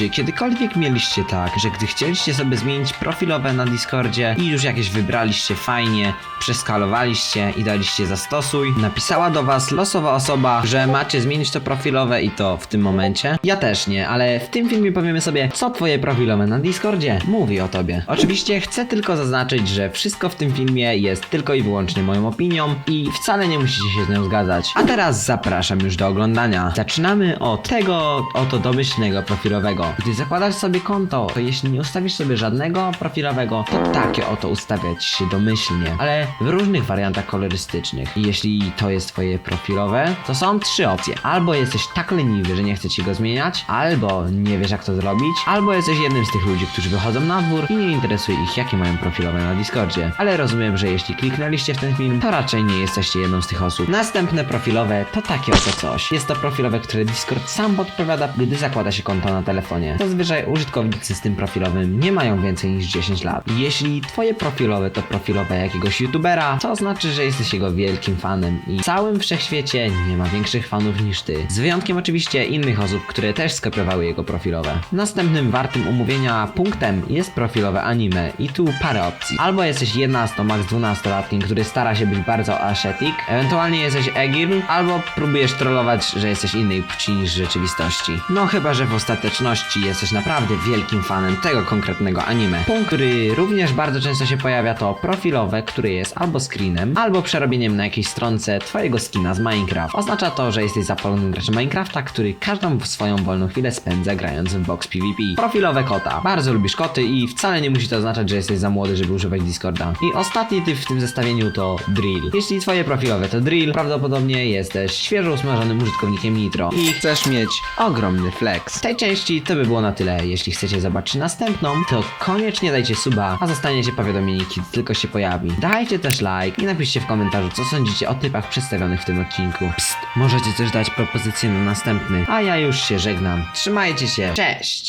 Czy kiedykolwiek mieliście tak, że gdy chcieliście sobie zmienić profilowe na Discordzie i już jakieś wybraliście fajnie, przeskalowaliście i daliście zastosuj, napisała do was losowa osoba, że macie zmienić to profilowe i to w tym momencie? Ja też nie, ale w tym filmie powiemy sobie, co twoje profilowe na Discordzie mówi o tobie. Oczywiście chcę tylko zaznaczyć, że wszystko w tym filmie jest tylko i wyłącznie moją opinią i wcale nie musicie się z nią zgadzać. A teraz zapraszam już do oglądania. Zaczynamy od tego oto domyślnego profilowego. Gdy zakładasz sobie konto, to jeśli nie ustawisz sobie żadnego profilowego, to takie oto ustawiać się domyślnie, ale w różnych wariantach kolorystycznych. I jeśli to jest twoje profilowe, to są trzy opcje. Albo jesteś tak leniwy, że nie chce ci go zmieniać, albo nie wiesz jak to zrobić, albo jesteś jednym z tych ludzi, którzy wychodzą na dwór i nie interesuje ich jakie mają profilowe na Discordzie. Ale rozumiem, że jeśli kliknęliście w ten film, to raczej nie jesteście jedną z tych osób. Następne profilowe to takie oto coś. Jest to profilowe, które Discord sam podpowiada, gdy zakłada się konto na telefonie. Zazwyczaj użytkownicy z tym profilowym nie mają więcej niż 10 lat. Jeśli twoje profilowe to profilowe jakiegoś youtubera, to znaczy, że jesteś jego wielkim fanem i w całym wszechświecie nie ma większych fanów niż ty. Z wyjątkiem oczywiście innych osób, które też skopiowały jego profilowe. Następnym wartym umówienia punktem jest profilowe anime i tu parę opcji. Albo jesteś 11 max 12 latkiem, który stara się być bardzo ascetic, ewentualnie jesteś egirl, albo próbujesz trollować, że jesteś innej płci niż rzeczywistości. No chyba, że w ostateczności jesteś naprawdę wielkim fanem tego konkretnego anime. Punkt, który również bardzo często się pojawia to profilowe, który jest albo screenem, albo przerobieniem na jakiejś stronce twojego skina z Minecraft. Oznacza to, że jesteś zapalonym graczem Minecrafta, który każdą swoją wolną chwilę spędza grając w box PvP. Profilowe kota. Bardzo lubisz koty i wcale nie musi to oznaczać, że jesteś za młody, żeby używać Discorda. I ostatni typ w tym zestawieniu to drill. Jeśli twoje profilowe to drill, prawdopodobnie jesteś świeżo usmażonym użytkownikiem Nitro i chcesz mieć ogromny flex. W tej części to by było na tyle. Jeśli chcecie zobaczyć następną, to koniecznie dajcie suba, a zostaniecie powiadomieni, kiedy tylko się pojawi. Dajcie też like i napiszcie w komentarzu, co sądzicie o typach przedstawionych w tym odcinku. Psst, możecie też dać propozycję na następny. A ja już się żegnam. Trzymajcie się. Cześć!